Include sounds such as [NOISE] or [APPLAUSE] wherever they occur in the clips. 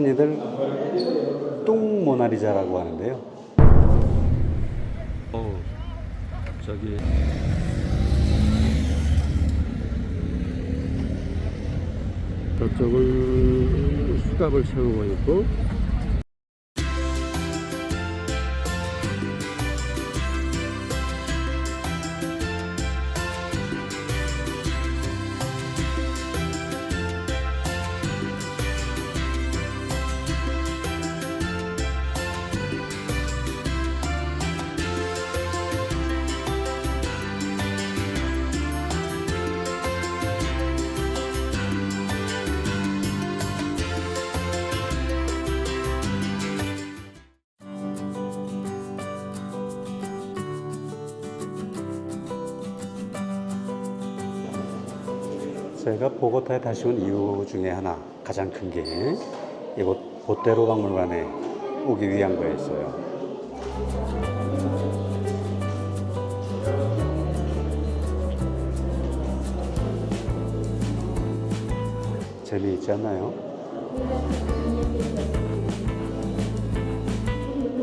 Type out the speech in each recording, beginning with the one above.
흔히들 뚱 모나리자라고 하는데요. 어 저기 저쪽은 수갑을 채우고 있고 제가 보고타에 다시 온 이유 중에 하나 가장 큰 게 이곳 보테로 박물관에 오기 위한 거였어요. 재미있지 않나요?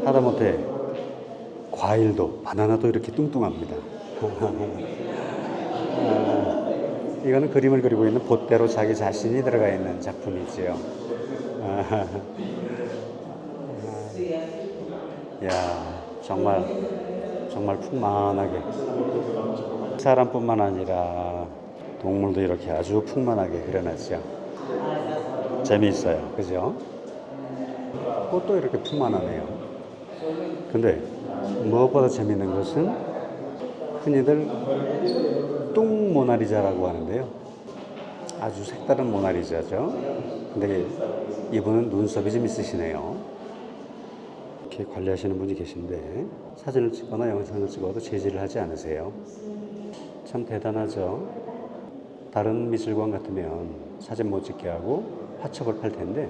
하다못해 과일도 바나나도 이렇게 뚱뚱합니다. 아, [LAUGHS] 이거는 그림을 그리고 있는 봇대로 자기 자신이 들어가 있는 작품이지요. 아, [LAUGHS] 야 정말 정말 풍만하게 사람뿐만 아니라 동물도 이렇게 아주 풍만하게 그려놨죠. 재미있어요, 그죠? 꽃도 이렇게 풍만하네요. 근데 무엇보다 재미있는 것은 흔히들 뚱 모나리자라고 하는데요. 아주 색다른 모나리자죠. 근데 이분은 눈썹이 좀 있으시네요. 이렇게 관리하시는 분이 계신데 사진을 찍거나 영상을 찍어도 제지를 하지 않으세요. 참 대단하죠. 다른 미술관 같으면 사진 못 찍게 하고 화첩을 팔 텐데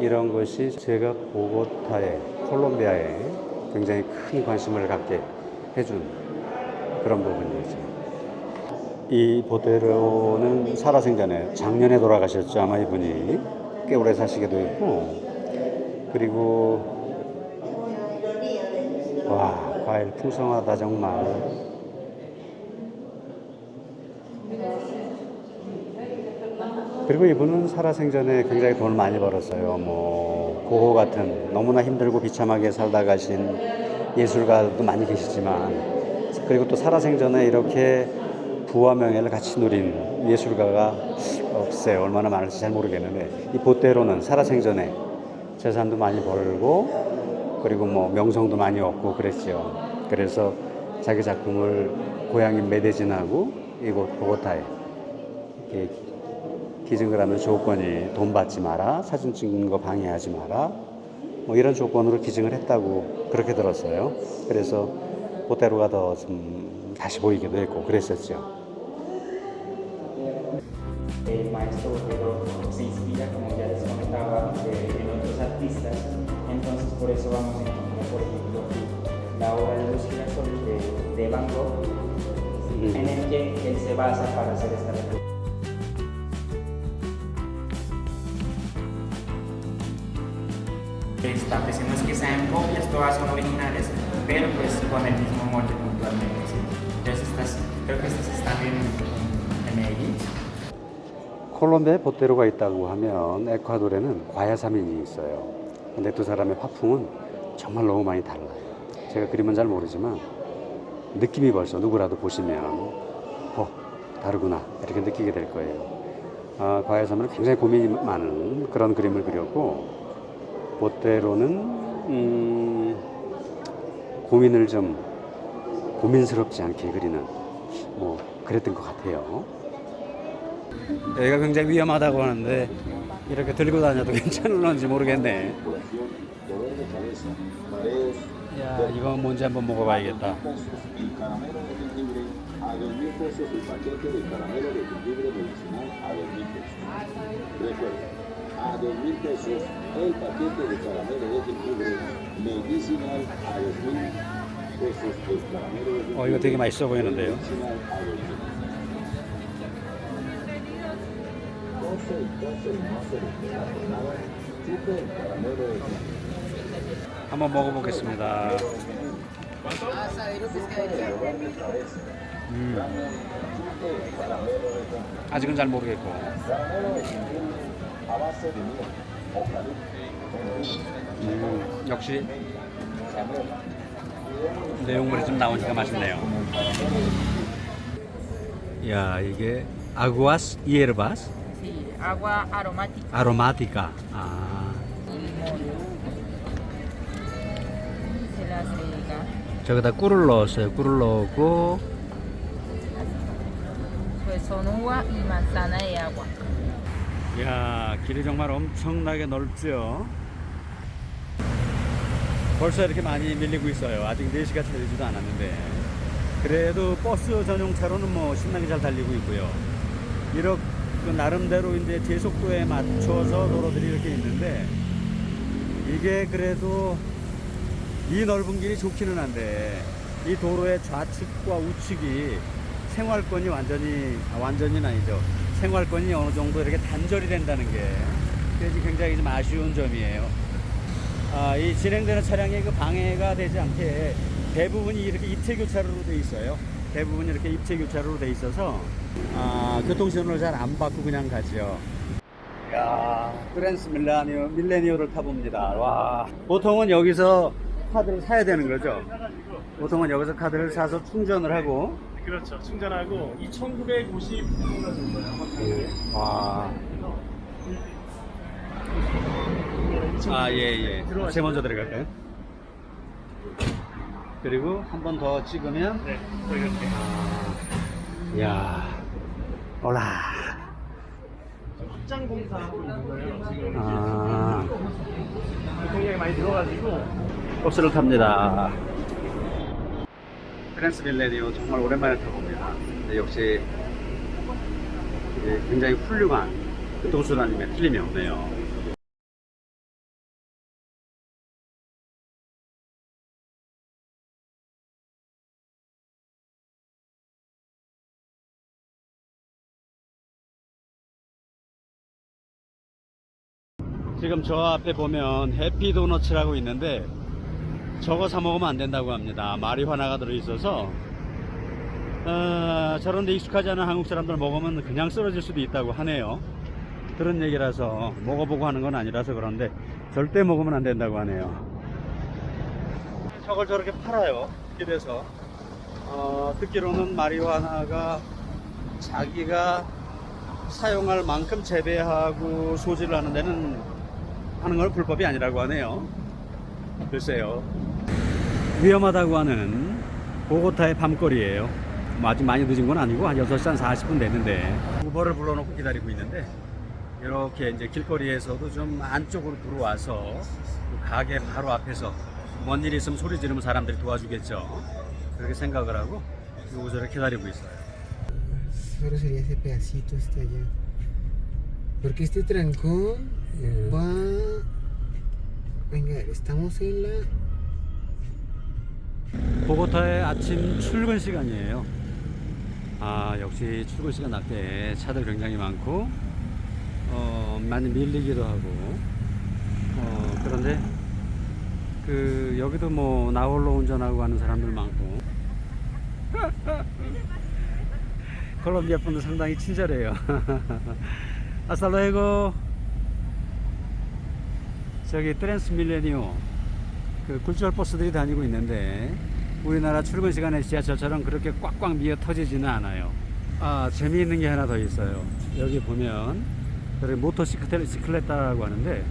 이런 것이 제가 보고타에 콜롬비아에 굉장히 큰 관심을 갖게 해준 그런 부분이죠. 이 보테로는 살아생전에 작년에 돌아가셨죠. 아마 이분이 꽤 오래 사시기도 했고. 그리고 와 과일 풍성하다 정말. 그리고 이분은 살아생전에 굉장히 돈을 많이 벌었어요. 뭐 고호 같은 너무나 힘들고 비참하게 살다 가신 예술가도 많이 계시지만 그리고 또 살아생전에 이렇게 부와 명예를 같이 누린 예술가가 없어요. 얼마나 많을지 잘 모르겠는데 이 보테로는 살아생전에 재산도 많이 벌고 그리고 뭐 명성도 많이 얻고 그랬죠. 그래서 자기 작품을 고향인 메데진하고 이곳 보고타에 기증을 하면 조건이 돈 받지 마라, 사진 찍는 거 방해하지 마라, 뭐 이런 조건으로 기증을 했다고 그렇게 들었어요. 그래서 보테로가 더 좀 다시 보이기도 했고 그랬었죠. El maestro Botero se inspira, como ya les comentaba, de- en otros artistas, entonces por eso vamos a encontrar, por ejemplo, la obra de los girasoles de, de Van Gogh, en el que él se basa para hacer esta reproducción. Establecemos que sean copias, todas son originales, pero pues con el mismo molde puntualmente. ¿sí? Entonces estas, creo que estas están en, en Medellín. 콜롬비아에 보테로가 있다고 하면 에콰도르에는 과야사민이 있어요. 근데 두 사람의 화풍은 정말 너무 많이 달라요. 제가 그림은 잘 모르지만 느낌이 벌써 누구라도 보시면 어 다르구나 이렇게 느끼게 될 거예요. 아, 과야사민은 굉장히 고민이 많은 그런 그림을 그렸고 보테로는 음, 고민을 좀 고민스럽지 않게 그리는 뭐 그랬던 것 같아요. 여기가 굉장히 위험하다고 하는데 이렇게 들고 다녀도 [LAUGHS] 괜찮을런지 모르겠네. 야, 이거 뭔지 한번 먹어봐야겠다. Jengibre a 2.000 pesos el paquete de caramelo de jengibre medicinal a 2.000 pesos. Recuerda, a 2.000 pesos el caramelo de jengibre medicinal a 2.000 pesos el caramelo de jengibre 어, 이거 되게 맛있어 보이는데요. medicinal a 2.000 12 y 13 de marzo de jornada, Chupe el caramelo de 한번 먹어보겠습니다. 음. 아직은 잘 모르겠고. 음, 역시 내용물이 좀 나오니까 맛있네요. 야 이게 아구아스 이에르바스 agua aromática 아로마티카. 아. 저기다 꿀을 넣었어요. 꿀을 넣었고 Pues son uva y manzana de agua. 야 길이 정말 엄청나게 넓죠. 벌써 이렇게 많이 밀리고 있어요. 아직 4시가 채 되지도 않았는데 그래도 버스 전용 차로는 뭐 신나게 잘 달리고 있고요. 이렇게 그 나름대로 이제 제 속도에 맞춰서 도로들이 이렇게 있는데 이게 그래도 이 넓은 길이 좋기는 한데 이 도로의 좌측과 우측이 생활권이 완전히 아, 완전히는 아니죠. 생활권이 어느 정도 이렇게 단절이 된다는 게 굉장히 좀 아쉬운 점이에요. 아, 이 진행되는 차량의 그 방해가 되지 않게 대부분이 이렇게 입체 교차로로 돼 있어요. 대부분이 이렇게 입체 교차로로 돼 있어서 아, 교통신호를 잘 안 받고 그냥 가죠. 야, 트랜스 밀라니오, 밀레니오를 타봅니다. 와, 보통은 여기서 카드를 사야 되는 거죠. 보통은 여기서 카드를 사서 충전을 하고 그렇죠. 충전하고 2,950 정도 된 거예요. 와. 아, 예, 예. 제 먼저 들어갈까요? 그리고 한 번 더 찍으면, 네, 또 이렇게. 야 올라. 확장 공사하고 있는 거예요. 지금 아, 교통량이 많이 늘어가지고 버스를 탑니다. 트랜스 밀레니오 정말 오랜만에 타봅니다. 역시 굉장히 훌륭한 교통수단임에 틀림이 없네요. 지금 저 앞에 보면 해피도너츠라고 있는데 저거 사 먹으면 안 된다고 합니다. 마리화나가 들어있어서 어, 저런 데 익숙하지 않은 한국 사람들 먹으면 그냥 쓰러질 수도 있다고 하네요. 그런 얘기라서 먹어보고 하는 건 아니라서 그런데 절대 먹으면 안 된다고 하네요. 저걸 저렇게 팔아요. 길에서. 어, 듣기로는 마리화나가 자기가 사용할 만큼 재배하고 소지를 하는 데는 하는 건 불법이 아니라고 하네요. 글쎄요. 위험하다고 하는 보고타의 밤거리예요. 뭐 아직 많이 늦은 건 아니고 한 6시 한 40분 됐는데 우버를 불러놓고 기다리고 있는데 이렇게 이제 길거리에서도 좀 안쪽으로 들어와서 그 가게 바로 앞에서 뭔 일이 있으면 소리 지르면 사람들이 도와주겠죠. 그렇게 생각을 하고 요거저렇게 기다리고 있어요. Solo sería ese pedacito hasta allá. Porque este trancón va. Venga, estamos en la. 보고타의 아침 출근 시간이에요. 아, 역시 출근 시간 앞에 차들 굉장히 많고, 어, 많이 밀리기도 하고, 어, 그런데, 그, 여기도 뭐, 나홀로 운전하고 가는 사람들 많고, [LAUGHS] 콜롬비아 분들 상당히 친절해요. [LAUGHS] 아살라에고 저기 트랜스 밀레니오 그 굴절 버스들이 다니고 있는데 우리나라 출근 시간에 지하철처럼 그렇게 꽉꽉 미어 터지지는 않아요. 아 재미있는 게 하나 더 있어요. 여기 보면 모토시클레타라고 하는데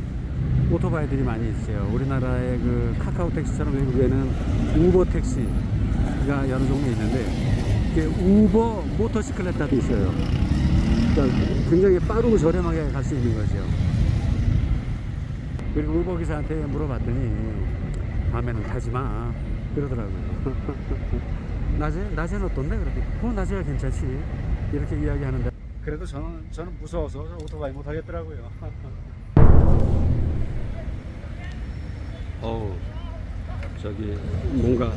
오토바이들이 많이 있어요. 우리나라의 그 카카오 택시처럼 외국에는 우버 택시가 여러 종류 있는데 이게 우버 모토시클레타도 있어요. 그러니까 굉장히 빠르고 저렴하게 갈 수 있는 거죠. 그리고 우버 기사한테 물어봤더니 밤에는 타지 마 그러더라고요. [LAUGHS] 낮에 낮에는 어떤데? 그랬더니 어 낮에야 괜찮지 이렇게 이야기하는데 그래도 저는 저는 무서워서 오토바이 못 하겠더라고요. [LAUGHS] 어우 저기 뭔가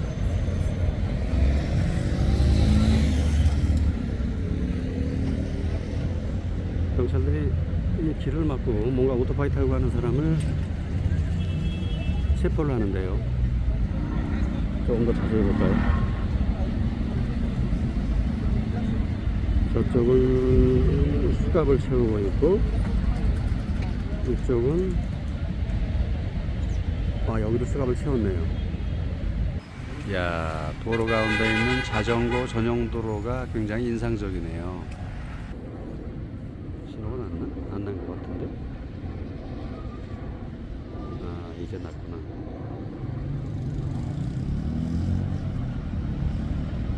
경찰들이 이 길을 막고 뭔가 오토바이 타고 가는 사람을 체포를 하는데요. 조금 더 자세히 볼까요? 저쪽은 수갑을 채우고 있고 이쪽은 아 여기도 수갑을 채웠네요. 야 도로 가운데 있는 자전거 전용 도로가 굉장히 인상적이네요. 신호가 났나? 안 난 것 같은데? 아 이제 났구나.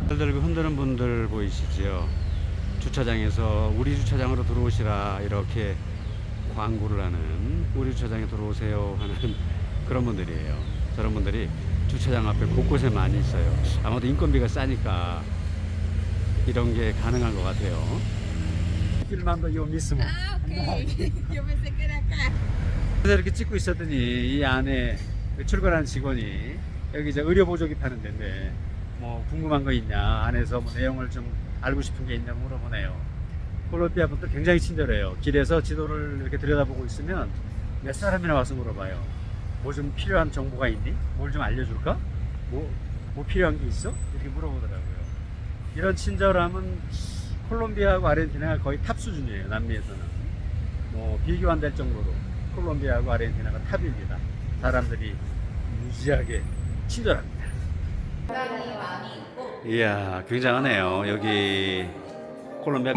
들고 흔드는 분들 보이시죠? 주차장에서 우리 주차장으로 들어오시라 이렇게 광고를 하는 우리 주차장에 들어오세요 하는 [LAUGHS] 그런 분들이에요. 저런 분들이 주차장 앞에 곳곳에 많이 있어요. 아마도 인건비가 싸니까 이런 게 가능한 것 같아요. 필만도 요 미스모. Ah, ok. Yo pensé que era acá. 그래서 이렇게 찍고 있었더니 이 안에 출근하는 직원이 여기 이제 의료 보조기 파는 데인데 뭐 궁금한 거 있냐 안에서 뭐 내용을 좀 알고 싶은 게 있냐 물어보네요. 콜롬비아 분들 굉장히 친절해요. 길에서 지도를 이렇게 들여다보고 있으면 몇 사람이나 와서 물어봐요. 뭐 좀 필요한 정보가 있니? 뭘 좀 알려줄까? 뭐, 뭐 필요한 게 있어? 이렇게 물어보더라고요. 이런 친절함은 콜롬비아하고 아르헨티나가 거의 탑 수준이에요. 남미에서는. 뭐 비교 안될 정도로 콜롬비아하고 아르헨티나가 탑입니다. 사람들이 무지하게 친절합니다. 이야, 굉장하네요. 여기 콜롬비아